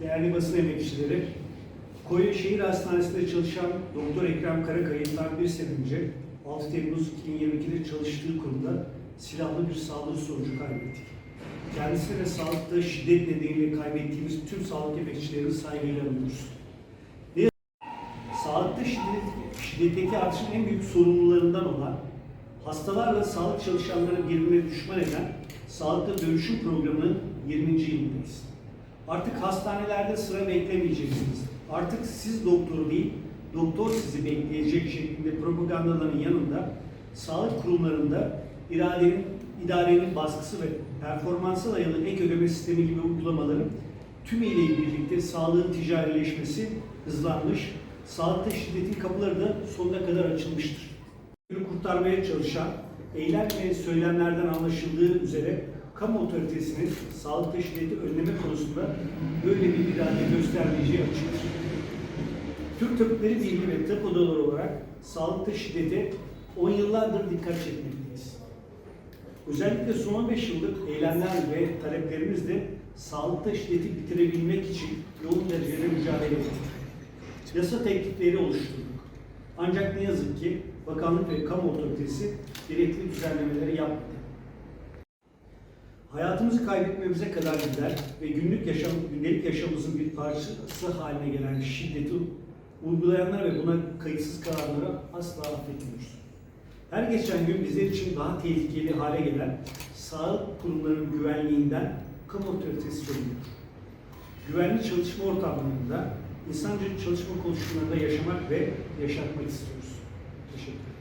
değerli basın emekçileri, Konya Şehir Hastanesi'nde çalışan Doktor Ekrem Karakayı'ndan bir sene önce 6 Temmuz 2022'de çalıştığı kurumda silahlı bir saldırı sonucu kaybettik. Kendisine ve sağlıkta şiddet nedeniyle kaybettiğimiz tüm sağlık emekçilerini saygıyla anıyoruz. Ne Sağlıkta şiddet, şiddetteki artışın en büyük sorumlularından olan hastalarla sağlık çalışanları birbirine düşman eden Sağlıkta Dönüşüm Programı'nın 20. yılındayız. Artık hastanelerde sıra beklemeyeceksiniz. Artık siz doktor değil, doktor sizi bekleyecek şeklinde propagandaların yanında sağlık kurumlarında iradenin, idarenin baskısı ve performansa dayalı ek ödeme sistemi gibi uygulamaların tümüyle birlikte sağlığın ticarileşmesi hızlanmış, sağlıkta şiddetin kapıları da sonuna kadar açılmıştır. Kurtarmaya çalışan, eylem ve söylemlerden anlaşıldığı üzere kamu otoritesinin sağlıkta şiddeti önleme konusunda böyle bir irade göstermeyeceği açıktır. Türk Tabipleri Birliği ve tıp odaları olarak sağlıkta şiddete 10 yıllardır dikkat çekmekteyiz. Özellikle son 15 yıllık eylemler ve taleplerimizle sağlıkta şiddeti bitirebilmek için yoğun derecede mücadele ettik. Yasa teklifleri oluşturduk. Ancak ne yazık ki bakanlık ve kamu otoritesi gerekli düzenlemeleri yapmadı. Hayatımızı kaybetmemize kadar gider ve günlük yaşam, gündelik yaşamımızın bir parçası haline gelen şiddeti uygulayanlar ve buna kayıtsız kalanlara asla affetmiyoruz. Her geçen gün bizler için daha tehlikeli hale gelen sağlık kurumlarının güvenliğinden kamu otoritesi sorumludur. Güvenli çalışma ortamlarında insancıl çalışma koşullarında yaşamak ve yaşatmak istiyoruz. Teşekkür ederim.